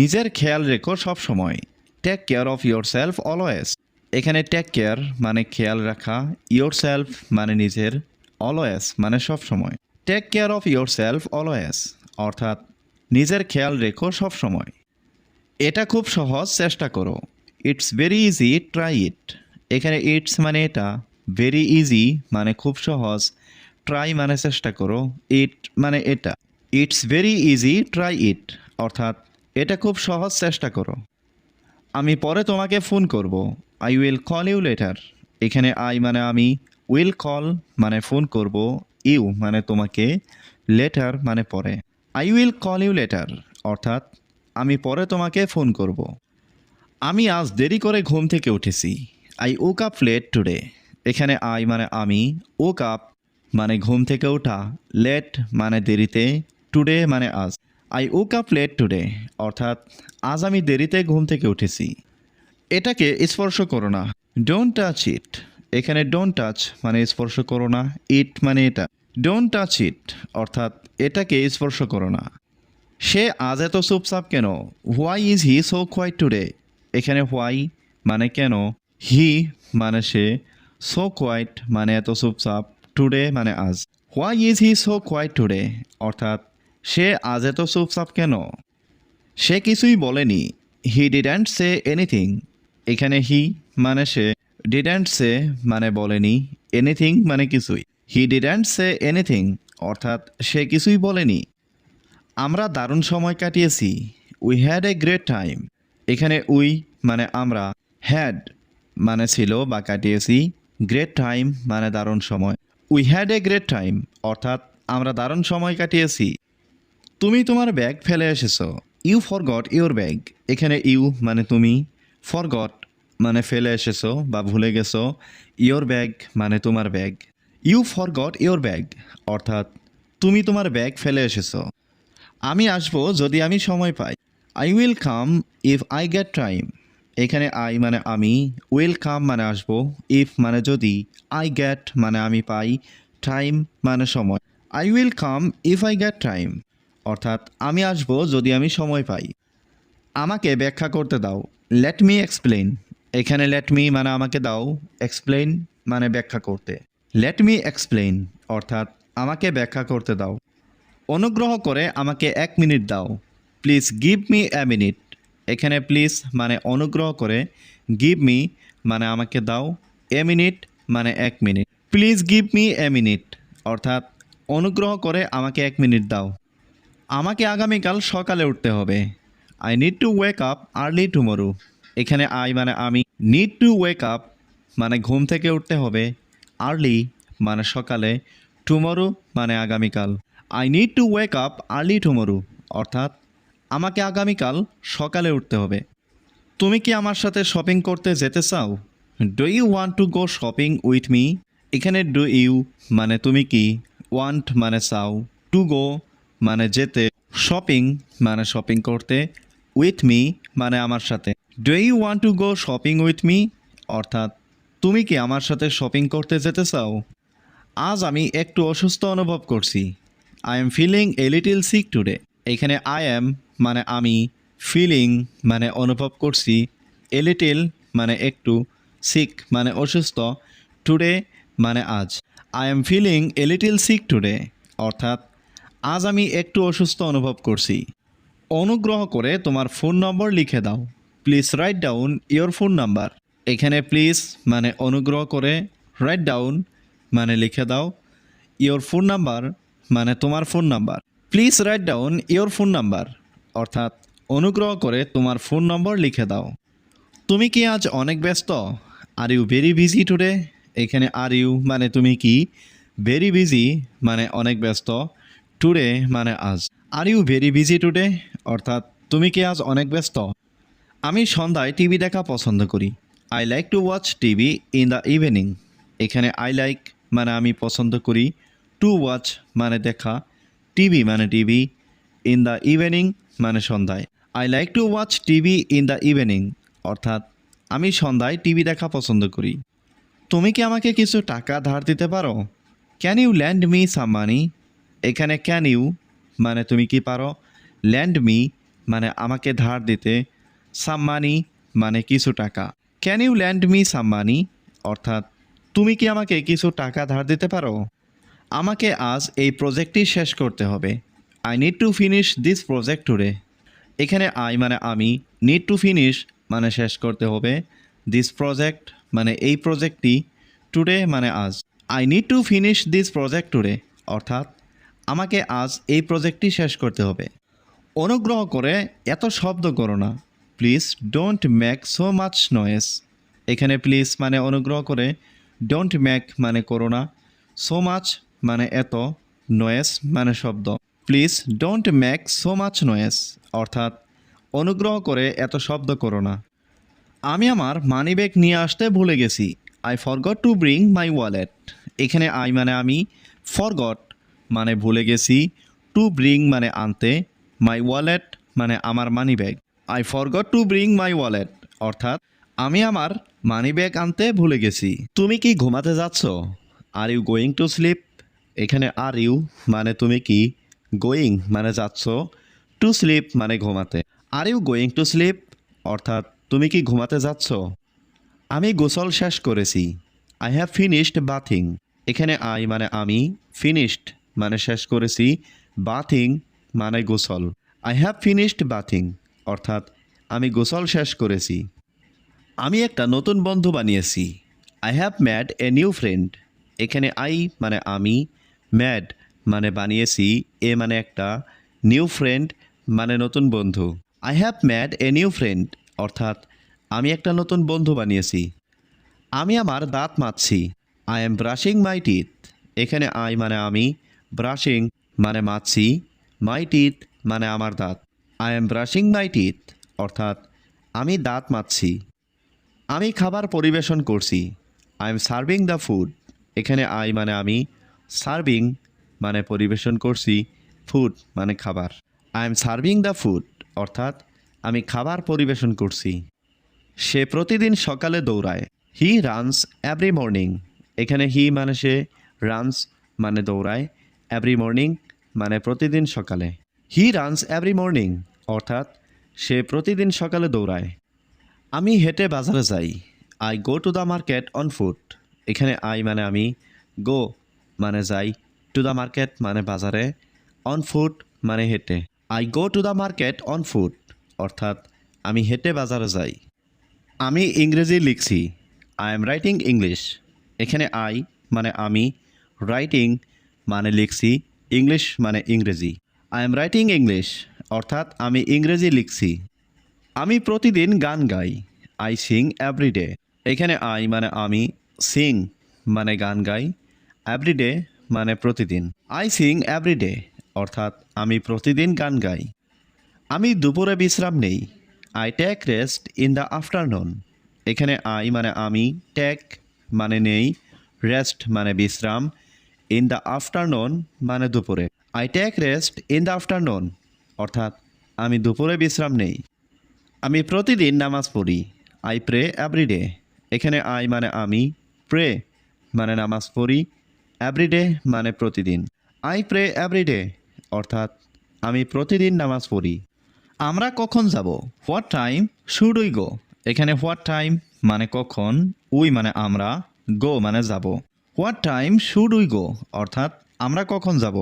নিজের খেয়াল রেখো সব সময় take care of yourself always এখানে টেক কেয়ার মানে খেয়াল রাখা ইয়োর সেলফ মানে নিজের অলওয়েজ মানে সব সময় take care of yourself always অর্থাৎ নিজের খেয়াল রেখো সব সময় এটা খুব সহজ, চেষ্টা করো। It's very easy try it এখানে ইটস মানে এটা ভেরি ইজি মানে খুব সহজ। ট্রাই মানে চেষ্টা করো ইট মানে এটা। It's very easy try it অর্থাৎ এটা খুব সহজ চেষ্টা করো। আমি পরে তোমাকে ফোন করব। I will call you later এখানে আই মানে আমি উইল কল মানে ফোন করব ইউ মানে তোমাকে লেটার মানে পরে। I will call you later অর্থাৎ, আমি পরে তোমাকে ফোন করব। আমি আজ দেরি করে ঘুম থেকে উঠেছি। I woke up late today এখানে আই মানে আমি ও কাপ মানে ঘুম থেকে ওঠা। লেট মানে দেরিতে টুডে মানে আজ। I woke up late today, অর্থাৎ আজ আমি দেরিতে ঘুম থেকে উঠেছি। এটাকে স্পর্শ করো না। ডোন্ট টাচ ইট এখানে ডোন্ট টাচ মানে স্পর্শ করো না ইট মানে এটা। ডোন্ট টাচ ইট অর্থাৎ এটাকে স্পর্শ করো না। সে আজ এত চুপচাপ কেন? Why is he so quiet today এখানে হোয়াই মানে কেন? হি মানে সে সো কোয়াইট মানে এত চুপচাপ টুডে মানে আজ। Why is he so quiet today অর্থাৎ সে আজ এত চুপচাপ কেন? সে কিছুই বলেনি। He didn't say anything. এখানে হি মানে সে। ডিডেন্ট সে মানে বলেনি। এনিথিং মানে কিছুই। হি ডিডেন্ট সে এনিথিং, অর্থাৎ সে কিছুই বলেনি। আমরা দারুণ সময় কাটিয়েছি। We had a great time. এখানে উই মানে আমরা। হ্যাড মানে ছিল বা কাটিয়েছি। গ্রেট টাইম মানে দারুণ সময়। We had a great time, অর্থাৎ আমরা দারুণ সময় কাটিয়েছি। তুমি তোমার ব্যাগ ফেলে এসেছ। ইউ ফরগট ইউর ব্যাগ এখানে ইউ মানে তুমি। ফরগট মানে ফেলে এসেছ বা ভুলে গেছো। ইয়োর ব্যাগ মানে তোমার bag you forgot your bag অর্থাৎ তুমি তোমার ব্যাগ ফেলে এসেছ। আমি আসব যদি আমি সময় পাই। I will come if I get time এখানে আই মানে আমি। উইল কাম মানে আসব। ইফ মানে যদি। আই গেট মানে আমি পাই। টাইম মানে সময়। I will come if I get time অর্থাৎ আমি আসব যদি আমি সময় পাই। আমাকে ব্যাখ্যা করতে দাও। লেট মি এক্সপ্লেন এখানে লেট মি মানে আমাকে দাও। এক্সপ্লেন মানে ব্যাখ্যা করতে। লেট মি এক্সপ্লেন অর্থাৎ আমাকে ব্যাখ্যা করতে দাও। অনুগ্রহ করে আমাকে এক মিনিট দাও। Please give me a minute এখানে প্লিজ মানে অনুগ্রহ করে। গিভ মি মানে আমাকে দাও। এ মিনিট মানে এক minute. Please give me a minute অর্থাৎ অনুগ্রহ করে আমাকে এক মিনিট দাও। আমাকে আগামীকাল সকালে উঠতে হবে। I need to wake up early tomorrow এখানে আই মানে আমি নিড টু ওয়েক আপ মানে ঘুম থেকে উঠতে হবে। আর্লি মানে সকালে টুমোরো মানে আগামীকাল। I need to wake up early tomorrow অর্থাৎ আমাকে আগামীকাল সকালে উঠতে হবে। তুমি কি আমার সাথে শপিং করতে যেতে চাও? Do you want to go shopping with me এখানে ডু ইউ মানে তুমি কি? ওয়ান্ট মানে চাও। টু গো মানে যেতে শপিং মানে শপিং করতে উইথ মি মানে আমার সাথে। Do you want to go shopping with me অর্থাৎ, তুমি কি আমার সাথে শপিং করতে যেতে চাও? আজ আমি একটু অসুস্থ অনুভব করছি। I am feeling a little sick today এখানে আই এম মানে আমি ফিলিং মানে অনুভব করছি এ লিটিল মানে একটু সিক মানে অসুস্থ টুডে মানে আজ। I am feeling a little sick today অর্থাৎ আজ আমি একটু অসুস্থ অনুভব করছি। অনুগ্রহ করে তোমার ফোন নম্বর লিখে দাও। Please write down your phone number এখানে প্লিজ মানে অনুগ্রহ করে রাইট ডাউন মানে লিখে দাও। ইয়োর ফোন নাম্বার মানে তোমার phone number please write down your phone number অর্থাৎ অনুগ্রহ করে তোমার ফোন নম্বর লিখে দাও। তুমি কি আজ অনেক ব্যস্ত? Are you very busy today এখানে আর ইউ মানে তুমি কি? ভেরি বিজি মানে অনেক ব্যস্ত। টুডে মানে আজ। Are you very busy today অর্থাৎ, তুমি কি আজ অনেক ব্যস্ত? আমি সন্ধ্যায় টিভি দেখা পছন্দ করি। I like to watch TV in the evening এখানে আই লাইক মানে আমি পছন্দ করি টু ওয়াচ মানে দেখা। টিভি মানে টিভি ইন দ্য ইভিনিং মানে সন্ধ্যায়। I like to watch TV in the evening অর্থাৎ, আমি সন্ধ্যায় টিভি দেখা পছন্দ করি। তুমি কি আমাকে কিছু টাকা ধার দিতে পারো? Can you lend me some money এখানে ক্যান ইউ মানে তুমি কি পারো? ল্যান্ড মি মানে আমাকে ধার দিতে। সাম মানি কিছু টাকা। Can you lend me some money অর্থাৎ তুমি কি আমাকে কিছু টাকা ধার দিতে পারো? আমাকে আজ এই প্রজেক্টটি শেষ করতে হবে। I need to finish this project today এখানে আই মানে আমি নিড টু ফিনিশ মানে শেষ করতে হবে। দিস প্রজেক্ট মানে এই প্রজেক্টটি টুডে মানে আজ। I need to finish this project today অর্থাৎ আমাকে আজ এই প্রজেক্টটি শেষ করতে হবে। অনুগ্রহ করে এত শব্দ করো না। Please don't make so much noise এখানে প্লিজ মানে অনুগ্রহ করে ডোন্ট মেক মানে করো না। সো মাচ মানে এত নয়েস মানে শব্দ। Please don't make so much noise অর্থাৎ, অনুগ্রহ করে এত শব্দ করো না। আমি আমার মানি ব্যাগ নিয়ে আসতে ভুলে গেছি। I forgot to bring my wallet এখানে আই মানে আমি ফরগট মানে ভুলে গেছি। টু ব্রিং মানে আনতে মাই ওয়ালেট মানে আমার money bag I forgot to bring my wallet অর্থাৎ আমি আমার মানি ব্যাগ আনতে ভুলে গেছি। তুমি কি ঘুমাতে যাচ্ছ? Are you going to sleep এখানে আর ইউ মানে তুমি কি গোয়িং মানে যাচ্ছ। টু স্লিপ মানে ঘুমাতে। Are you going to sleep অর্থাৎ তুমি কি ঘুমাতে যাচ্ছ? আমি গোসল শেষ করেছি। আই হ্যাভ ফিনিশড বাথিং এখানে আই মানে আমি ফিনিশড মানে শেষ করেছি, বাথিং মানে গোসল। আই হ্যাভ ফিনিশড বাথিং অর্থাৎ আমি গোসল শেষ করেছি। আমি একটা নতুন বন্ধু বানিয়েছি। I have made a new friend এখানে আই মানে আমি ম্যাড মানে বানিয়েছি, এ মানে একটা নিউ ফ্রেন্ড মানে নতুন বন্ধু। I have made a new friend অর্থাৎ আমি একটা নতুন বন্ধু বানিয়েছি। আমি আমার দাঁত মাজছি I am brushing my teeth এখানে আই মানে আমি ব্রাশিং মানে মাজছি মাই টিথ মানে আমার দাঁত। I am brushing my teeth অর্থাৎ আমি দাঁত মাজছি আমি খাবার পরিবেশন করছি। I am serving the food এখানে আই মানে আমি সার্ভিং মানে পরিবেশন করছি ফুড মানে খাবার। I am serving the food অর্থাৎ আমি খাবার পরিবেশন করছি। সে প্রতিদিন সকালে দৌড়ায়। হি রানস এভরি মর্নিং এখানে হি মানে সে রানস মানে দৌড়ায়। এভরি মর্নিং মানে প্রতিদিন সকালে। হি রানস এভরি মর্নিং অর্থাৎ সে প্রতিদিন সকালে দৌড়ায়। আমি হেঁটে বাজারে যাই I go to the market on foot এখানে আই মানে আমি গো মানে যাই টু দ্য মার্কেট মানে বাজারে অন ফুট মানে হেঁটে। I go to the market on foot অর্থাৎ আমি হেঁটে বাজারে যাই। আমি ইংরেজি লিখছি আই এম রাইটিং ইংলিশ এখানে আই মানে আমি রাইটিং মানে লিখছি ইংলিশ মানে ইংরেজি। আই এম রাইটিং ইংলিশ অর্থাৎ আমি ইংরেজি লিখছি। আমি প্রতিদিন গান গাই। আই সিং এভরিডে এখানে আই মানে আমি সিং মানে গান গাই। এভরিডে মানে প্রতিদিন। আই সিং এভরিডে অর্থাৎ আমি প্রতিদিন গান গাই। আমি দুপুরে বিশ্রাম নেই। I take rest in the afternoon এখানে আই মানে আমি টেক মানে নেই। রেস্ট মানে বিশ্রাম। ইন দ্য আফটারনুন মানে দুপুরে। I take rest in the afternoon অর্থাৎ আমি দুপুরে বিশ্রাম নেই। আমি প্রতিদিন নামাজ পড়ি। আই প্রে এভরিডে এখানে আই মানে আমি প্রে মানে নামাজ পড়ি এভরিডে মানে প্রতিদিন। আই প্রে এভরিডে অর্থাৎ আমি প্রতিদিন নামাজ পড়ি। আমরা কখন যাব? What time should we go এখানে হোয়াট টাইম মানে কখন উই মানে আমরা গো মানে যাব। What time should we go অর্থাৎ, আমরা কখন যাব?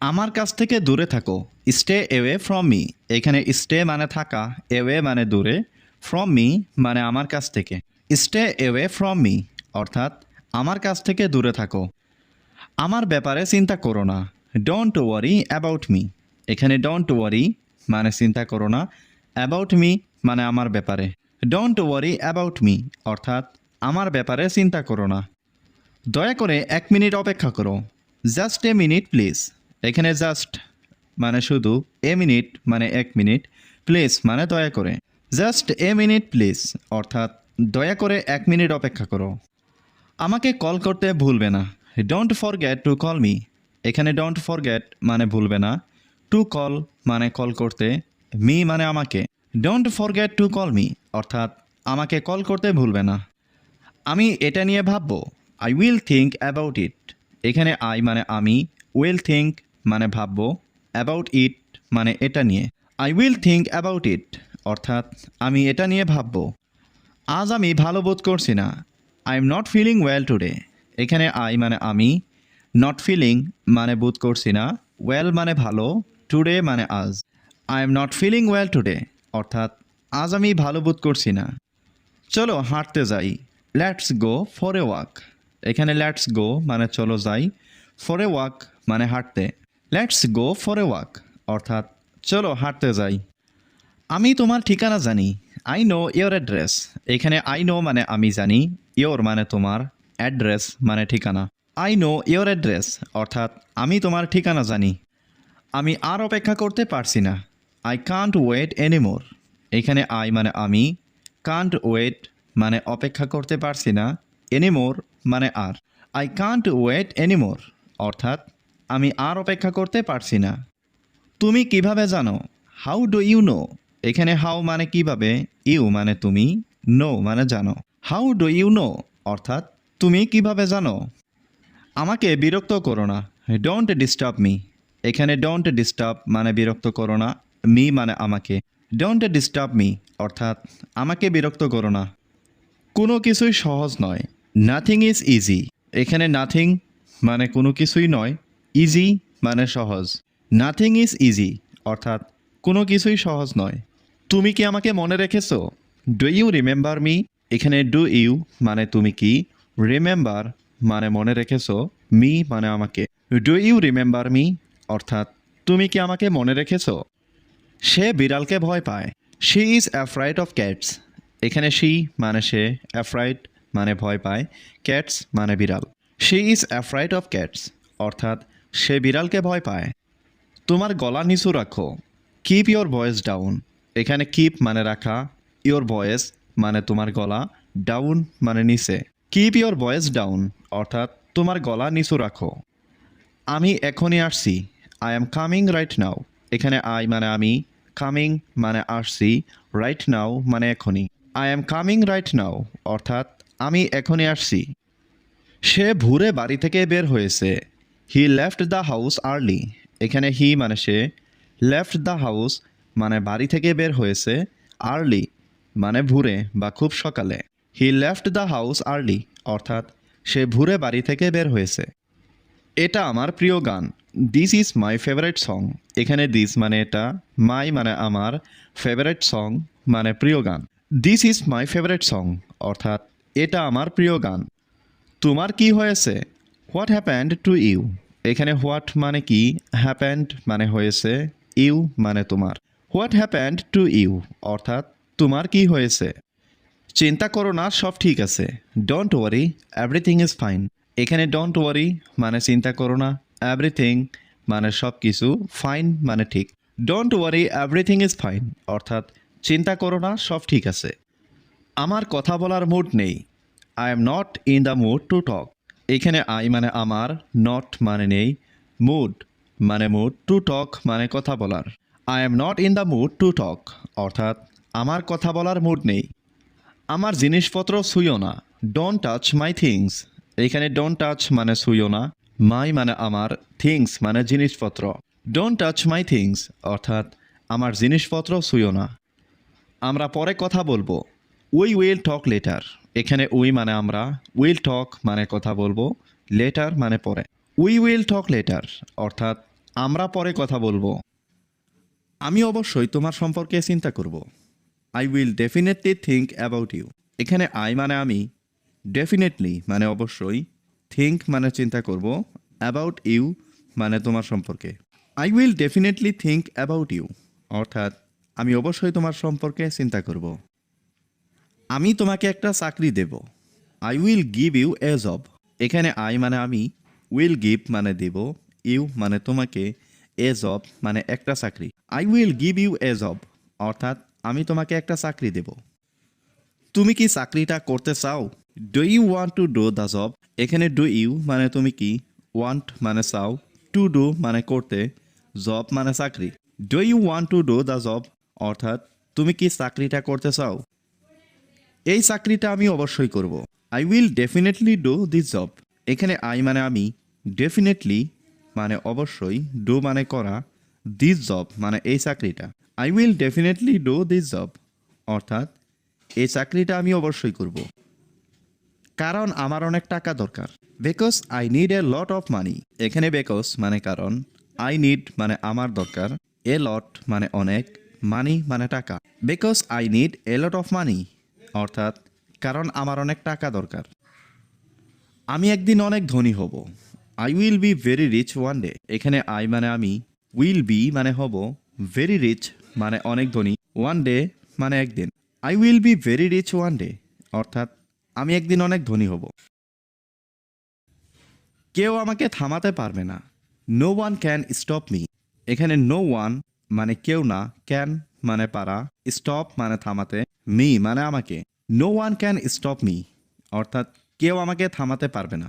আমার কাছ থেকে দূরে থাকো। স্টে এওয়ে ফ্রম মি এখানে স্টে মানে থাকা এওয়ে মানে দূরে। ফ্রম মি মানে আমার কাছ থেকে। স্টে এওয়ে ফ্রম মি অর্থাৎ, আমার কাছ থেকে দূরে থাকো। আমার ব্যাপারে চিন্তা করো না। ডোন্ট ওয়ারি অ্যাবাউট মি এখানে ডোন্ট ওয়ারি মানে চিন্তা করো না। অ্যাবাউট মি মানে আমার ব্যাপারে। ডোন্ট ওয়ারি অ্যাবাউট মি অর্থাৎ, আমার ব্যাপারে চিন্তা করো না। দয়া করে এক মিনিট অপেক্ষা করো। জাস্ট এ মিনিট প্লিজ এখানে জাস্ট মানে শুধু এ মিনিট মানে এক মিনিট। প্লিজ মানে দয়া করে। জাস্ট এ মিনিট প্লিজ অর্থাৎ দয়া করে এক মিনিট অপেক্ষা করো। আমাকে কল করতে ভুলবে না। Don't forget to call me এখানে ডোন্ট ফরগেট মানে ভুলবে না। টু কল মানে কল করতে মি মানে আমাকে। Don't forget to call me অর্থাৎ আমাকে কল করতে ভুলবে না। আমি এটা নিয়ে ভাববো। I will think about it এখানে আই মানে আমি উইল থিঙ্ক মানে ভাববো অ্যাবাউট ইট মানে এটা নিয়ে। I will think about it অর্থাৎ আমি এটা নিয়ে ভাববো। আজ আমি ভালো বোধ করছি না। I am not feeling well today এখানে আই মানে আমি নট ফিলিং মানে বোধ করছি না। ওয়েল মানে ভালো টুডে মানে আজ। I am not feeling well today অর্থাৎ আজ আমি ভালো বোধ করছি না। চলো হাঁটতে যাই। Let's go for a walk এখানে লেটস গো মানে চলো যাই। ফর এ ওয়াক মানে হাঁটতে। Let's go for a walk অর্থাৎ চলো হাঁটতে যাই। আমি তোমার ঠিকানা জানি। আই নো ইয়োর অ্যাড্রেস এখানে আই নো মানে আমি জানি। ইয়োর মানে তোমার অ্যাড্রেস মানে ঠিকানা। আই নো ইয়োর অ্যাড্রেস অর্থাৎ আমি তোমার ঠিকানা জানি। আমি আর অপেক্ষা করতে পারছি না। আই কান্ট ওয়েট এনিমোর এখানে আই মানে আমি। কান্ট ওয়েট মানে অপেক্ষা করতে পারছি না। এনিমোর মানে আর। আই কান্ট ওয়েট এনিমোর অর্থাৎ আমি আর অপেক্ষা করতে পারছি না। তুমি কীভাবে জানো? হাউ ডু ইউ নো এখানে হাউ মানে কীভাবে? ইউ মানে তুমি? নো মানে জানো। হাউ ডু ইউ নো অর্থাৎ তুমি কীভাবে জানো? আমাকে বিরক্ত করো না। ডোন্ট ডিস্টার্ব মি এখানে ডোন্ট ডিস্টার্ব মানে বিরক্ত করো না। মি মানে আমাকে। ডোন্ট ডিস্টার্ব মি অর্থাৎ আমাকে বিরক্ত করো না। কোনো কিছুই সহজ নয়। নাথিং ইজ ইজি এখানে নাথিং মানে কোনো কিছুই নয়। ইজি মানে সহজ। নাথিং ইজ ইজি অর্থাৎ কোনো কিছুই সহজ নয়। তুমি কি আমাকে মনে রেখেছো? ডু ইউ রিমেম্বার মি এখানে ডু ইউ মানে তুমি কি? রিমেম্বার মানে মনে রেখেছো? মি মানে আমাকে। ডু ইউ রিমেম্বার মি অর্থাৎ তুমি কি আমাকে মনে রেখেছো? সে বিড়ালকে ভয় পায়। She is afraid of cats এখানে শি মানে সে অ্যাফ্রাইড মানে ভয় পায় ক্যাটস মানে বিড়াল। She is afraid of cats অর্থাৎ সে বিড়ালকে ভয় পায়। তোমার গলা নিচু রাখো কিপ ইয়োর ভয়েস ডাউন এখানে কিপ মানে রাখা ইয়োর ভয়েস মানে তোমার গলা ডাউন মানে নিচে। কিপ ইয়োর ভয়েস ডাউন অর্থাৎ তোমার গলা নিচু রাখো। আমি এখনই আসছি I am coming right now এখানে আই মানে আমি কামিং মানে আসছি রাইট নাও মানে এখনই। I am coming right now অর্থাৎ আমি এখনই আসছি। সে ভোরে বাড়ি থেকে বের হয়েছে। He left the house early এখানে হি মানে সে। লেফট দ্য হাউস মানে বাড়ি থেকে বের হয়েছে আর্লি মানে ভোরে বা খুব সকালে। He left the house early অর্থাৎ সে ভোরে বাড়ি থেকে বের হয়েছে। এটা আমার প্রিয় গান। This is my favourite song এখানে দিস মানে এটা মাই মানে আমার ফেভারিট সং মানে প্রিয় গান। This is my favourite song অর্থাৎ এটা আমার প্রিয় গান। তোমার কি হয়েছে? হোয়াট হ্যাপেন্ড টু ইউ এখানে হোয়াট মানে কি? হ্যাপেন্ড মানে হয়েছে ইউ মানে তোমার। হোয়াট হ্যাপেন্ড টু ইউ অর্থাৎ তোমার কি হয়েছে? চিন্তা করো না, সব ঠিক আছে। Don't worry everything is fine এখানে ডোন্ট ওয়ারি মানে চিন্তা করো না এভরিথিং মানে সব কিছু ফাইন মানে ঠিক। Don't worry everything is fine অর্থাৎ চিন্তা করো না, সব ঠিক আছে। আমার কথা বলার মুড নেই। I am not in the mood to talk এখানে আই মানে আমার নট মানে নেই। মুড মানে মুড টু টক মানে কথা বলার। I am not in the mood to talk অর্থাৎ আমার কথা বলার মুড নেই। আমার জিনিসপত্র ছুঁয়ো না। ডোন্ট টাচ মাই থিংস এখানে ডোন্ট টাচ মানে ছুঁয়ো না। মাই মানে আমার থিংস মানে জিনিসপত্র। ডোন্ট টাচ মাই থিংস অর্থাৎ আমার জিনিসপত্র ছুঁয়ো না। আমরা পরে কথা বলব। উই উইল টক লেটার এখানে উই মানে আমরা উইল টক মানে কথা বলব লেটার মানে পরে। উই উইল টক লেটার অর্থাৎ আমরা পরে কথা বলব। আমি অবশ্যই তোমার সম্পর্কে চিন্তা করব। I will definitely think about you এখানে আই মানে আমি ডেফিনেটলি মানে অবশ্যই থিঙ্ক মানে চিন্তা করব অ্যাবাউট ইউ মানে তোমার সম্পর্কে। I will definitely think about you অর্থাৎ আমি অবশ্যই তোমার সম্পর্কে চিন্তা করব। আমি তোমাকে একটা চাকরি দেব। I will give you a job এখানে আই মানে আমি উইল গিভ মানে দেব ইউ মানে তোমাকে এ জব মানে একটা চাকরি। I will give you a job অর্থাৎ আমি তোমাকে একটা চাকরি দেব। তুমি কি চাকরিটা করতে চাও? Do you want to do the job এখানে ডু ইউ মানে তুমি কি? ওয়ান্ট মানে চাও। টু ডু মানে করতে। জব মানে চাকরি। Do you want to do the job অর্থাৎ তুমি কি চাকরিটা করতে চাও? এই চাকরিটা আমি অবশ্যই করব। I will definitely do this job এখানে আই মানে আমি ডেফিনেটলি মানে অবশ্যই ডু মানে করা দিস জব মানে এই চাকরিটা। I will definitely do this job অর্থাৎ এই চাকরিটা আমি অবশ্যই করব। কারণ আমার অনেক টাকা দরকার। Because I need a lot of money এখানে বিকজ মানে কারণ আই নিড মানে আমার দরকার। এ লট মানে অনেক। মানি মানে টাকা। Because I need a lot of money অর্থাৎ, কারণ আমার অনেক টাকা দরকার। আমি একদিন অনেক ধনী হব। I will be very rich one day এখানে আই মানে আমি উইল বি মানে হব ভেরি রিচ মানে অনেক ধনী ওয়ান ডে মানে একদিন। I will be very rich one day অর্থাৎ, আমি একদিন অনেক ধনী হব। কেউ আমাকে থামাতে পারবে না। No one can stop me এখানে নো ওয়ান মানে কেউ না ক্যান মানে পারা স্টপ মানে থামাতে মি মানে আমাকে। No one can stop me অর্থাৎ কেউ আমাকে থামাতে পারবে না।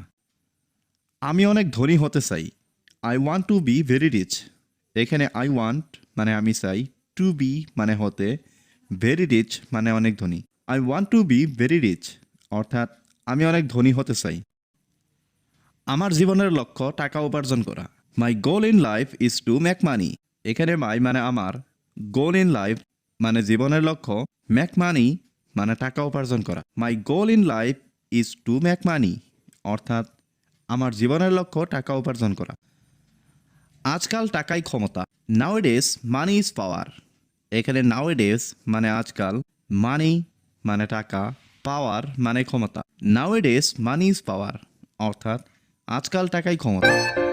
আমি অনেক ধনী হতে চাই। I want to be very rich এখানে আই ওয়ান্ট মানে আমি চাই। টু বি মানে হতে ভেরি রিচ মানে অনেক ধনী। I want to be very rich অর্থাৎ আমি অনেক ধনী হতে চাই। আমার জীবনের লক্ষ্য টাকা উপার্জন করা। My goal in life is to make money এখানে মাই মানে আমার। গোল ইন লাইফ মানে জীবনের লক্ষ্য মেক মানি মানে টাকা উপার্জন করা। My goal in life is to make money অর্থাৎ আমার জীবনের লক্ষ্য, টাকা উপার্জন করা। আজকাল টাকাই ক্ষমতা। নাও নাওডেস মানি ইজ পাওয়ার এখানে নাও নাওডেস মানে আজকাল মানি মানে টাকা পাওয়ার মানে ক্ষমতা। নাও নাওডেস মানি ইজ পাওয়ার অর্থাৎ আজকাল টাকাই ক্ষমতা।